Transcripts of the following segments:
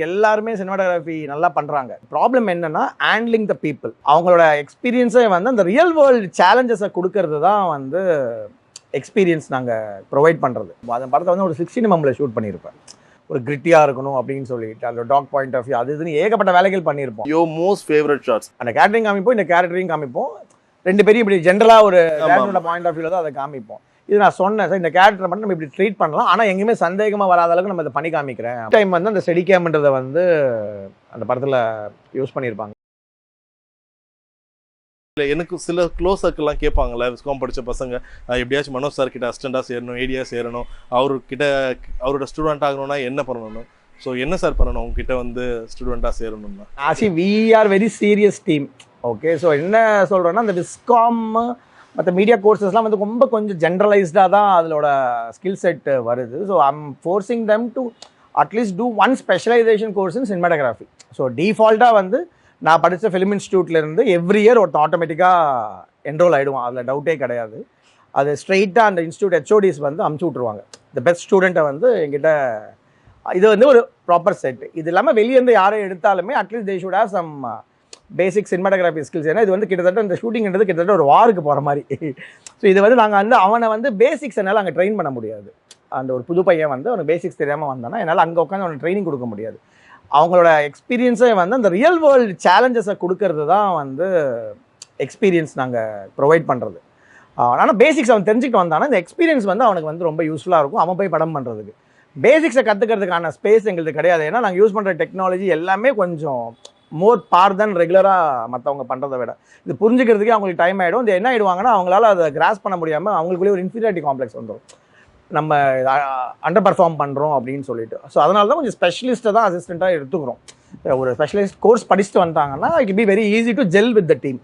இன்னைக்கு எல்லாருமே சினிமாட்டோகிராஃபி நல்லா பண்றாங்க. ப்ராப்ளம் என்னன்னா ஹேண்ட்லிங் த பீப்புள் அவங்களோட எக்ஸ்பீரியன்ஸே வந்து அந்த ரியல் வேர்ல்டு சேலஞ்சஸை கொடுக்கறது தான் வந்து எக்ஸ்பீரியன்ஸ் நாங்கள் ப்ரொவைட் பண்ணுறது அந்த படத்தை வந்து ஒரு சிக்ஸ்டி எம்எம்ல ஷூட் பண்ணியிருப்பேன் ஒரு கிரிட்டியாக இருக்கணும் அப்படின்னு சொல்லிட்டு அந்த டாக் பாயிண்ட் ஆஃப் வியூ அது இதுன்னு ஏகப்பட்ட வேலைகள் பண்ணியிருப்போம். யோ மோஸ்ட் ஃபேவரட் ஷார்ட்ஸ் அந்த கேரக்டரையும் காமிப்போம் இந்த கேரக்டரையும் காமிப்போம். ரெண்டு பேரும் இப்படி ஜென்ரலாக ஒரு பாயிண்ட் ஆஃப் வியூல தான் அதை காமிப்போம். இது நான் சொன்னேன் சார் இந்த கேரக்டரை மட்டும் நம்ம இப்படி ட்ரீட் பண்ணலாம். ஆனால் எங்கேயுமே சந்தேகமாக வராத அளவுக்கு நம்ம இதை பண்ணி காமிக்கிறேன். டைம் வந்து அந்த ஸ்டெடி கேம்ன்றதை வந்து அந்த படத்தில் யூஸ் பண்ணியிருப்பாங்க. இல்லை எனக்கு சில க்ளோஸ் சர்க்கிள்லாம் கேட்பாங்கல்ல விஸ்காம் படித்த பசங்க. எப்படியாச்சும் மனோஜ் சார் கிட்ட அசிஸ்டண்டாக சேரணும் ஏடியா சேரணும். அவர்கிட்ட அவரோட ஸ்டூடெண்ட் ஆகணும்னா என்ன பண்ணணும்? ஸோ என்ன சார் பண்ணணும்? உங்ககிட்ட வந்து ஸ்டூடெண்ட்டாக சேரணும்னா? As we are very serious team okay so என்ன சொல்கிறேன்னா அந்த விஸ்காம் மற்ற மீடியா கோர்சஸ்லாம் வந்து ரொம்ப கொஞ்சம் ஜென்ரலைஸ்டாக தான் அதோட ஸ்கில் செட் வருது. So I'm forcing them to at least do one specialisation course in cinematography so டிஃபால்ட்டாக வந்து நான் படித்த ஃபிலிம் இன்ஸ்டியூட்லேருந்து எவ்ரி இயர் ஒருத்தன் ஆட்டோமேட்டிக்காக என்ரோல் ஆகிடுவான் அதில் டவுட்டே கிடையாது. அது ஸ்ட்ரெயிட்டாக அந்த இன்ஸ்டியூட் ஹெச்ஓடிஸ் வந்து அமுச்சு விட்ருவாங்க இந்த பெஸ்ட் ஸ்டூடெண்ட்டை வந்து எங்கிட்ட இது வந்து ஒரு ப்ராப்பர் செட் இது இல்லாமல் வெளியேருந்து யாரை எடுத்தாலுமே at least they should have some basic cinematography skills ஏன்னா இது வந்து கிட்டத்தட்ட இந்த ஷூட்டிங்ன்றது கிட்டத்தட்ட ஒரு வாருக்கு போகிற மாதிரி. ஸோ இது வந்து நாங்கள் வந்து அவனை வந்து பேசிக்ஸ் என்னால் அங்கே ட்ரெயின் பண்ண முடியாது. அந்த ஒரு புது பையன் வந்து அவனுக்கு பேசிக்ஸ் தெரியாமல் வந்தானா என்னால் அங்கே உட்காந்து அவனுக்கு ட்ரைனிங் கொடுக்க முடியாது. அவங்களோட எக்ஸ்பீரியன்ஸே வந்து அந்த ரியல் வேர்ல்டு சேலஞ்சஸை கொடுக்கறது தான் வந்து எக்ஸ்பீரியன்ஸ் நாங்கள் ப்ரொவைட் பண்ணுறது ஆனால் பேசிக்ஸ் அவன் தெரிஞ்சுக்கிட்டு வந்தானா இந்த எக்ஸ்பீரியன்ஸ் வந்து அவனுக்கு வந்து ரொம்ப யூஸ்ஃபுல்லாக இருக்கும். அவன் போய் படம் பண்ணுறதுக்கு பேசிக்ஸை கற்றுக்கிறதுக்கான ஸ்பேஸ் எங்களுக்கு கிடையாது. ஏன்னா நாங்கள் யூஸ் பண்ணுற டெக்னாலஜி எல்லாமே கொஞ்சம் மோர் பார் தென் ரெகுலராக மற்றவங்க பண்ணுறதை விட. இது புரிஞ்சுக்கிறதுக்கே அவங்களுக்கு டைம் ஆகிடும் இது என்ன ஆகிடுவாங்கன்னா அவங்களால அதை கிராஸ் பண்ண முடியாமல் அவங்களுக்குள்ளே ஒரு இன்ஃபீரியாரிட்டி காம்ப்ளெக்ஸ் வந்துடும் நம்ம அண்டர் பர்ஃபார்ம் பண்ணுறோம் அப்படின்னு சொல்லிட்டு. ஸோ அதனால தான் கொஞ்சம் ஸ்பெஷலிஸ்ட்டை தான் அசிஸ்டண்ட்டாக எடுத்துக்கிறோம். ஒரு ஸ்பெஷலிஸ்ட் கோர்ஸ் படிச்சுட்டு வந்துட்டாங்கன்னா it be very easy to gel with the team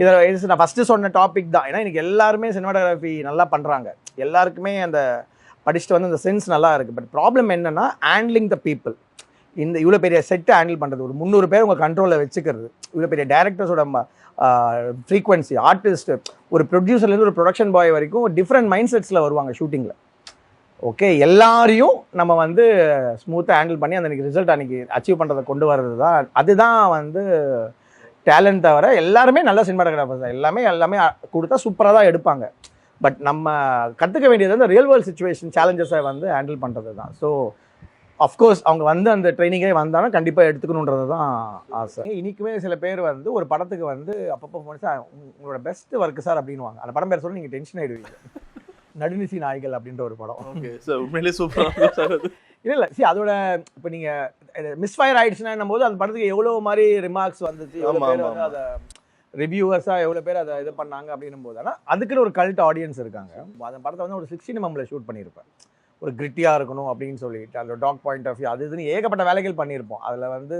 இதை நான் ஃபஸ்ட்டு சொன்ன டாபிக் தான். ஏன்னா எனக்கு எல்லாருமே சினிமாட்டோகிராஃபி நல்லா பண்ணுறாங்க எல்லாருக்குமே அந்த படிச்சுட்டு வந்து அந்த சென்ஸ் நல்லா இருக்குது பட் ப்ராப்ளம் என்னென்னா ஹேண்ட்லிங் த பீப்புள் இந்த இவ்வளோ பெரிய செட்டை ஹேண்டில் பண்ணுறது ஒரு முந்நூறு பேர் உங்கள் கண்ட்ரோலில் வச்சுக்கிறது. இவ்வளோ பெரிய டேரக்டர்ஸோட ஃப்ரீக்வன்சி ஆர்டிஸ்ட் ஒரு ப்ரொடியூசர்லேருந்து ஒரு ப்ரொடக்ஷன் பாய் வரைக்கும் டிஃப்ரெண்ட் மைண்ட் செட்ஸில் வருவாங்க ஷூட்டிங்கில் ஓகே எல்லாரையும் நம்ம வந்து ஸ்மூத்தாக ஹேண்டில் பண்ணி அந்த ரிசல்ட் அன்றைக்கி அச்சீவ் பண்ணுறதை கொண்டு வர்றது தான். அதுதான் வந்து டேலண்ட் தவிர எல்லாருமே நல்ல சினிமாட்டோகிராஃபர்ஸ் தான். எல்லாமே எல்லாமே கொடுத்தா சூப்பராக தான் எடுப்பாங்க. பட் நம்ம கற்றுக்க வேண்டியது வந்து ரியல் வேர்ல்ட் சுச்சுவேஷன் சேலஞ்சஸை வந்து ஹேண்டில் பண்ணுறது தான். ஸோ அஃப்கோர்ஸ் அவங்க வந்து அந்த ட்ரைனிங்கே வந்தாலும் கண்டிப்பாக எடுத்துக்கணுன்றது தான் ஆசை இன்றைக்குமே சில பேர் வந்து ஒரு படத்துக்கு வந்து அப்பப்போ போன சார் உங்களோட பெஸ்ட் ஒர்க்கு சார் அப்படின்வாங்க அந்த படம் பேர் சொல்லி நீங்கள் டென்ஷன் ஆகிடுவீங்க நடுநிசி நாய்கள் அப்படின்ற ஒரு படம். ஓகே சார் உண்மையிலேயே சூப்பராக சார் இல்லை இல்லை. சி அதோட இப்போ நீங்கள் மிஸ்ஃபயர் ஆயிடுச்சுன்னா போது அந்த படத்துக்கு எவ்வளோ மாதிரி ரிமார்க்ஸ் வந்துச்சு எவ்வளோ பேர் வந்து அதை ரிவ்யூவர்ஸாக எவ்வளோ பேர் அதை இது பண்ணாங்க அப்படின்னும் போது. ஆனால் அதுக்குன்னு ஒரு கல்ட் ஆடியன்ஸ் இருக்காங்க. அந்த படத்தை வந்து ஒரு சிக்ஸ்டி எம்எம்ல ஷூட் பண்ணியிருப்பேன். ஒரு கிரிட்டியாக இருக்கணும் அப்படின்னு சொல்லிட்டு அந்த டாக் பாயிண்ட் ஆஃப் வியூ அது இதுன்னு ஏகப்பட்ட வேலைகள் பண்ணியிருப்போம். அதில் வந்து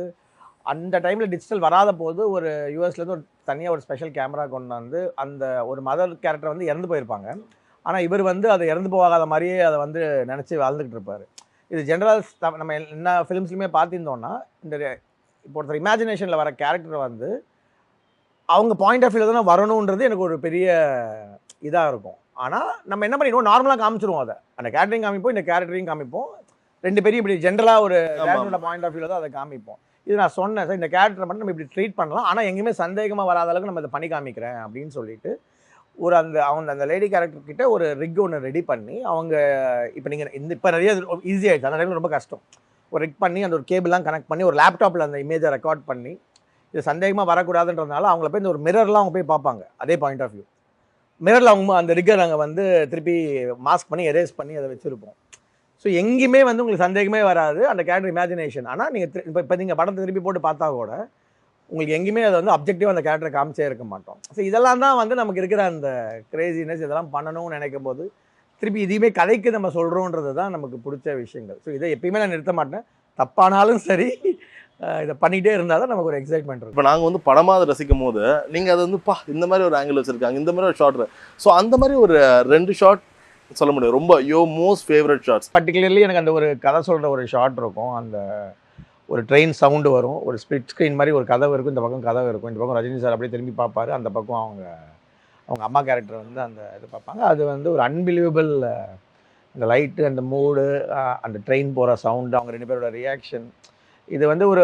அந்த டைமில் டிஜிட்டல் வராத போது ஒரு யூஎஸ்லேருந்து ஒரு தனியாக ஒரு ஸ்பெஷல் கேமரா கொண்டு வந்து அந்த ஒரு மதர் கேரக்டர் வந்து இறந்து போயிருப்பாங்க. ஆனால் இவர் வந்து அதை இறந்து போகாத மாதிரியே அதை வந்து நினச்சி வாழ்ந்துக்கிட்டு இருப்பார். இது ஜென்ரல் நம்ம என்ன ஃபிலிம்ஸ்லையுமே பார்த்துருந்தோன்னா இந்த இப்போ ஒருத்தர் இமேஜினேஷனில் வர கேரக்டர் வந்து அவங்க பாயிண்ட் ஆஃப் வியூவில் தான் வரணுன்றது எனக்கு ஒரு பெரிய இதாக இருக்கும். ஆனால் நம்ம என்ன பண்ணிடுவோம்? நார்மலாக காமிச்சிருவோம் அதை. அந்த கேரக்டரையும் காமிப்போம் இந்த கேரக்டரையும் காமிப்போம். ரெண்டு பேரும் இப்படி ஜென்ரலாக ஒரு. கேரக்டரோட பாயிண்ட் ஆஃப் வியூவில் தான் அதை காமிப்போம். இது நான் சொன்னேன் சார் இந்த கேரக்டரை மட்டும் நம்ம இப்படி ட்ரீட் பண்ணலாம். ஆனால் எங்கேயுமே சந்தேகமாக வராத அளவுக்கு நம்ம இதை பண்ணி காமிக்கிறேன் அப்படின்னு சொல்லிட்டு ஒரு அந்த அவங்க அந்த லேடி கேரக்டர் கிட்ட ஒரு ரிக் ஒன்று ரெடி பண்ணி அவங்க இப்போ நீங்கள் இந்த இப்போ நிறைய ஈஸி ஆயிடுச்சு. அந்த டைமில் ரொம்ப கஷ்டம். ஒரு ரிக் பண்ணி அந்த ஒரு கேபிள்லாம் கனெக்ட் பண்ணி ஒரு லேப்டாப்பில் அந்த இமேஜை ரெக்கார்ட் பண்ணி இது சந்தேகமாக வரக்கூடாதுன்றதுனால அவங்கள போய் இந்த ஒரு மிரர்லாம் அவங்க போய் பார்ப்பாங்க அதே பாயிண்ட் ஆஃப் வியூ மிரரில் அவங்க அந்த ரிக்கை நாங்கள் வந்து திருப்பி மாஸ்க் பண்ணி எரேஸ் பண்ணி அதை வச்சுருப்போம். ஸோ எங்கேயுமே வந்து உங்களுக்கு சந்தேகமே வராது. அந்த கேரக்டர் இமேஜினேஷன் ஆனால் நீங்கள் இப்போ இப்போ நீங்கள் படத்தை திருப்பி போட்டு பார்த்தா கூட உங்களுக்கு எங்கேயுமே அதை வந்து அப்ஜெக்டிவ் அந்த கேரக்டரை காமிச்சே இருக்க மாட்டோம். ஸோ இதெல்லாம் தான் வந்து நமக்கு இருக்கிற அந்த கிரேசினஸ் இதெல்லாம் பண்ணணும்னு நினைக்கும் போது திருப்பி இதையுமே கதைக்கு நம்ம சொல்கிறோன்றது தான் நமக்கு பிடிச்ச விஷயங்கள். ஸோ இதை எப்பயுமே நான் நிறுத்த மாட்டேன். தப்பானாலும் சரி இதை பண்ணிகிட்டே இருந்தால் தான் நமக்கு ஒரு எக்ஸைட்மெண்ட் இருக்கும். இப்போ நாங்கள் வந்து படமாக அதை ரசிக்கும் போது நீங்கள் அதை வந்து பா இந்த மாதிரி ஒரு ஆங்கிள் வச்சிருக்காங்க இந்த மாதிரி ஒரு ஷார்ட் ஸோ அந்த மாதிரி ஒரு ரெண்டு ஷார்ட் சொல்ல முடியும் ரொம்ப your most favourite shots particularly எனக்கு அந்த ஒரு கதை சொல்கிற ஒரு ஷார்ட் இருக்கும். அந்த ஒரு ட்ரெயின் சவுண்டு வரும். ஒரு ஸ்பிளிட் ஸ்க்ரீன் மாதிரி ஒரு கதவு இருக்கும். இந்த பக்கம் கதவு இருக்கும். இந்த பக்கம் ரஜினி சார் அப்படியே திரும்பி பார்ப்பாரு. அந்த பக்கம் அவங்க அவங்க அம்மா கேரக்டர் வந்து அந்த இது பார்ப்பாங்க. அது வந்து ஒரு அன்பிலீவபிள் அந்த லைட்டு அந்த மூடு அந்த ட்ரெயின் போகிற சவுண்டு அவங்க ரெண்டு பேரோட ரியாக்ஷன் இது வந்து ஒரு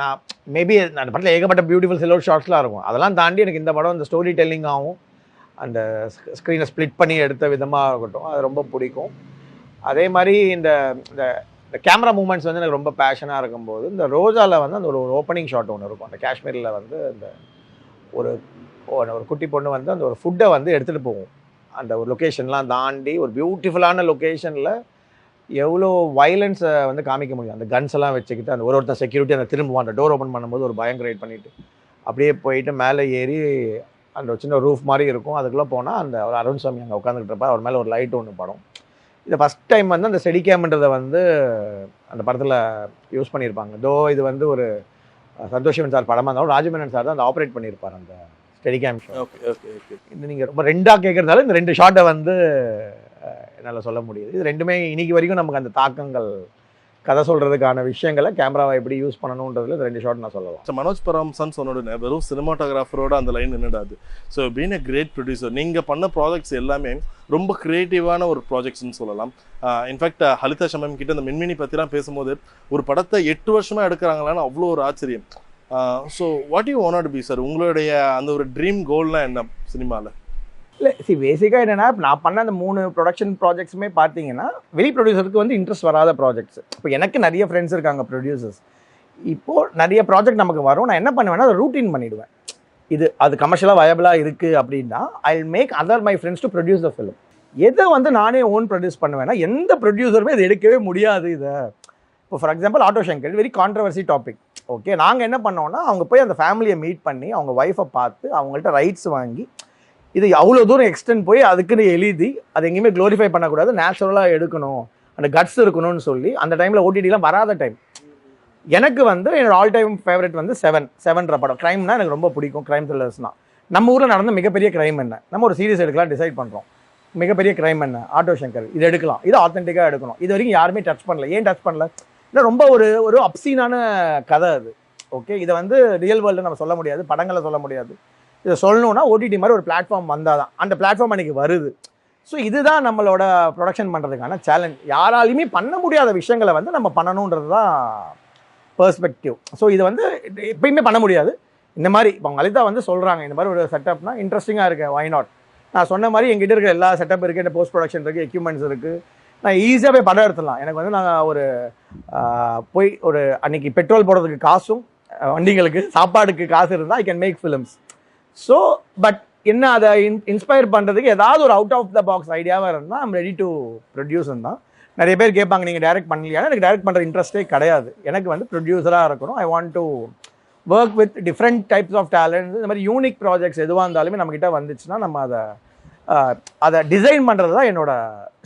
நான் மேபி அந்த படத்தில் ஏகப்பட்ட பியூட்டிஃபுல் சிலோர் ஷார்ட்ஸ்லாம் இருக்கும். அதெல்லாம் தாண்டி எனக்கு இந்த படம் இந்த ஸ்டோரி டெல்லிங்காகவும் அந்த ஸ்க்ரீனை ஸ்ப்ளிட் பண்ணி எடுத்த விதமாக இருக்கட்டும் அது ரொம்ப பிடிக்கும். அதே மாதிரி இந்த இந்த இந்த கேமரா மூமெண்ட்ஸ் வந்து எனக்கு ரொம்ப பேஷனாக இருக்கும்போது இந்த ரோஜாவில் வந்து அந்த ஒரு ஓப்பனிங் ஷாட் ஒன்று இருக்கும். அந்த காஷ்மீரில் வந்து அந்த ஒரு ஒரு ஒரு குட்டி பொண்ணு வந்து அந்த ஒரு ஃபுட்டை வந்து எடுத்துகிட்டு போகும். அந்த ஒரு லொக்கேஷன்லாம் தாண்டி ஒரு பியூட்டிஃபுல்லான லொக்கேஷனில் எவ்வளோ வயலன்ஸை வந்து காமிக்க முடியும்? அந்த கன்ஸ் எல்லாம் வச்சுக்கிட்டு அந்த ஒரு ஒருத்தன் செக்யூரிட்டி அந்த திரும்புவான் அந்த டோர் ஓப்பன் பண்ணும்போது ஒரு பயம் கிரியேட் பண்ணிட்டு அப்படியே போயிட்டு மேலே ஏறி அந்த ஒரு சின்ன ரூஃப் மாதிரி இருக்கும். அதுக்குள்ளே போனால் அந்த ஒரு அருண் சாமி அங்கே உட்காந்துக்கிட்டு இருப்பா அவர் மேலே ஒரு லைட் ஒன்று படம். இது ஃபஸ்ட் டைம் வந்து அந்த ஸ்டெடி கேம்ன்றதை வந்து அந்த படத்தில் யூஸ் பண்ணியிருப்பாங்க. தோ இது வந்து ஒரு அஹ், சந்தோஷவன் சார் படமாக இருந்தாலும் ராஜமேனன் சார் தான் அந்த ஆப்ரேட் பண்ணியிருப்பார் அந்த steadicam show okay okay okay இது நீங்கள் ரொம்ப ரெண்டாக கேட்குறதால இந்த ரெண்டு ஷாட்டை வந்து என்னால் சொல்ல முடியுது. இது ரெண்டுமே இன்றைக்கி வரைக்கும் நமக்கு அந்த தாக்கங்கள் கதை சொல்கிறதுக்கான விஷயங்களை கேமராவை எப்படி யூஸ் பண்ணணுன்றதுல இந்த ரெண்டு ஷாட் நான் சொல்லலாம். ஸோ மனோஜ் பராம்சன் சொன்னோட வெறும் சினிமாட்டோகிராஃபரோட அந்த line நின்றுடாது so been a great producer நீங்கள் பண்ண ப்ராஜெக்ட்ஸ் எல்லாமே ரொம்ப க்ரியேட்டிவான ஒரு ப்ராஜெக்ட்ஸ்னு சொல்லலாம். இன்ஃபேக்ட் ஹலிதா சமம் கிட்ட இந்த மின்மினி பற்றிலாம் பேசும்போது ஒரு படத்தை எட்டு வருஷமாக எடுக்கிறாங்களான்னு அவ்வளோ ஒரு ஆச்சரியம். So what you wanna be sir உங்களுடைய அந்த ஒரு ட்ரீம் கோல்லாம் என்ன சினிமாவில் சி பேசிக்காக என்னென்னா நான் பண்ண அந்த மூணு ப்ரொடக்ஷன் ப்ராஜெக்ட்ஸுமே பார்த்தீங்கன்னா வெளி ப்ரொடியூசருக்கு வந்து இன்ட்ரெஸ்ட் வராத ப்ராஜெக்ட்ஸ் இப்போ எனக்கு நிறைய ஃப்ரெண்ட்ஸ் இருக்காங்க ப்ரொடியூசர்ஸ் இப்போது நிறைய ப்ராஜெக்ட் நமக்கு வரும். நான் என்ன பண்ணுவேன்னா அதை ரூட்டீன் பண்ணிவிடுவேன் இது அது கமர்ஷியலாக வயபிளாக இருக்குது அப்படின்னா I make other my friends to produce the film எதை வந்து நானே ஓன் ப்ரொடியூஸ் பண்ணுவேன்னா எந்த ப்ரொடியூசருமே இது எடுக்கவே முடியாது இதை. இப்போ for example auto Shankar very controversy topic okay நாங்கள் என்ன பண்ணோன்னா அவங்க போய் அந்த ஃபேமிலியை மீட் பண்ணி அவங்க ஒய்ஃபை பார்த்து அவங்கள்ட்ட ரைட்ஸ் வாங்கி இது அவ்வளோ தூரம் எக்ஸ்டெண்ட் போய் அதுக்குன்னு எழுதி அதை எங்கேயுமே க்ளோரிஃபை பண்ணக்கூடாது. நேச்சுரலாக எடுக்கணும். அந்த கட்ஸ் இருக்கணும்னு சொல்லி அந்த டைமில் ஓடிடிலாம் வராத டைம் எனக்கு வந்து என்னோட ஆல் டைம் ஃபேவரட் வந்து செவன் செவன்ற படம். க்ரைம்னா எனக்கு ரொம்ப பிடிக்கும். க்ரைம் த்ரில்லர்ஸ்னால் நம்ம ஊரில் நடந்த மிகப்பெரிய க்ரைம் என்ன? நம்ம ஒரு சீரியஸ் எடுக்கலாம் டிசைட் பண்ணுறோம் மிகப்பெரிய க்ரைம் என்ன? ஆட்டோ சங்கர் இது எடுக்கலாம். இது ஆத்தென்டிக்காக எடுக்கணும். இது வரைக்கும் யாருமே டச் பண்ணல. ஏன் டச் பண்ணல? இல்லை ரொம்ப ஒரு ஒரு அப்சீனான கதை அது. ஓகே இதை வந்து ரியல் வேர்ல்டு நம்ம சொல்ல முடியாது. படங்களை சொல்ல முடியாது. இதை சொல்லணுன்னா ஓடிடி மாதிரி ஒரு பிளாட்ஃபார்ம் வந்தால் தான் அந்த பிளாட்ஃபார்ம் அன்றைக்கி வருது. ஸோ இதுதான் நம்மளோட ப்ரொடக்ஷன் பண்ணுறதுக்கான சேலஞ்ச் யாராலையுமே பண்ண முடியாத விஷயங்களை வந்து நம்ம பண்ணணுன்றது தான் பெர்ஸ்பெக்டிவ் ஸோ இது வந்து எப்பயுமே பண்ண முடியாது. இந்த மாதிரி இப்போ லலிதா வந்து சொல்கிறாங்க இந்த மாதிரி ஒரு செட்டப்னா இன்ட்ரெஸ்டிங்காக இருக்குது வை நாட் நான் சொன்ன மாதிரி எங்கிட்ட இருக்கிற எல்லா செட்டப் இருக்குது இந்த போஸ்ட் ப்ரொடக்ஷன் இருக்குது எக்யூப்மெண்ட்ஸ் இருக்குது நான் ஈஸியாக போய் படம் எடுத்துடலாம். எனக்கு வந்து நான் ஒரு போய் ஒரு அன்னைக்கு பெட்ரோல் போடுறதுக்கு காசும் வண்டிங்களுக்கு வண்டிகளுக்கு சாப்பாடுக்கு காசு இருந்தால் I can make films so but என்ன அதை இன் இன்ஸ்பயர் பண்ணுறதுக்கு ஏதாவது ஒரு அவுட் ஆஃப் த பாக்ஸ் ஐடியாவாக இருந்தால் ஐம் ரெடி டு ப்ரொடியூஸ் தான் நிறைய பேர் கேட்பாங்க நீங்கள் டைரக்ட் பண்ணலையா? எனக்கு டைரக்ட் பண்ணுற இன்ட்ரெஸ்ட்டே கிடையாது. எனக்கு வந்து ப்ரொடியூசராக இருக்கணும். I want to work with different types of talents இந்த மாதிரி யூனிக் ப்ராஜெக்ட்ஸ் எதுவாக இருந்தாலுமே நம்மக்கிட்ட வந்துச்சுன்னா நம்ம அதை அதை டிசைன் பண்ணுறது தான் என்னோட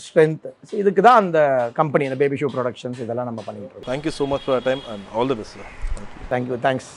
ஸ்ட்ரென்த் இதுக்கு தான் அந்த கம்பெனி அந்த பேபி ஷூ ப்ரொடக்ஷன்ஸ் இதெல்லாம் நம்ம பண்ணிட்டு இருக்கோம். Thank you so much for time and all the best thank you thanks